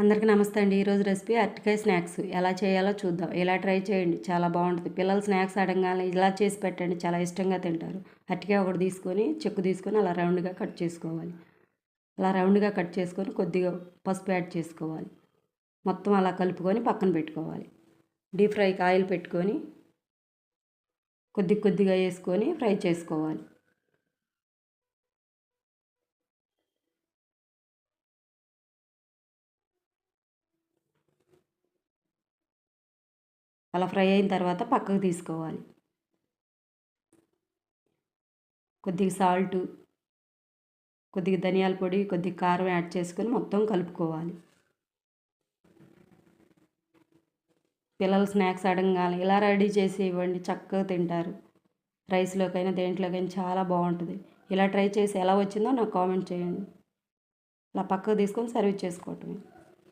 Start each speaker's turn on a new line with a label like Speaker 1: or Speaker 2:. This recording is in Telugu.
Speaker 1: అందరికీ నమస్తే అండి. ఈరోజు రెసిపీ అరటికాయ స్నాక్స్. ఎలా చేయాలో చూద్దాం. ఇలా ట్రై చేయండి. చాలా బాగుంటుంది. పిల్లలు స్నాక్స్ అడగానే ఇలా చేసి పెట్టండి. చాలా ఇష్టంగా తింటారు. అరటికాయ ఒకటి తీసుకొని చెక్కు తీసుకొని అలా రౌండ్గా కట్ చేసుకోవాలి. అలా రౌండ్గా కట్ చేసుకొని కొద్దిగా పసుపు యాడ్ చేసుకోవాలి. మొత్తం అలా కలుపుకొని పక్కన పెట్టుకోవాలి. డీప్ ఫ్రైకి ఆయిల్ పెట్టుకొని కొద్ది కొద్దిగా వేసుకొని ఫ్రై చేసుకోవాలి. అలా ఫ్రై అయిన తర్వాత పక్కకు తీసుకోవాలి. కొద్దిగా సాల్ట్ కొద్దిగా ధనియాల పొడి కొద్దిగా కారం యాడ్ చేసుకొని మొత్తం కలుపుకోవాలి. పిల్లలు స్నాక్స్ అడగాలి ఇలా రెడీ చేసి ఇవ్వండి చక్కగా తింటారు. రైస్లోకైనా దేంట్లోకైనా చాలా బాగుంటుంది. ఇలా ట్రై చేసి ఎలా వచ్చిందో నాకు కామెంట్ చేయండి. ఇలా పక్కకు తీసుకొని సర్వ్ చేసుకోవటమే.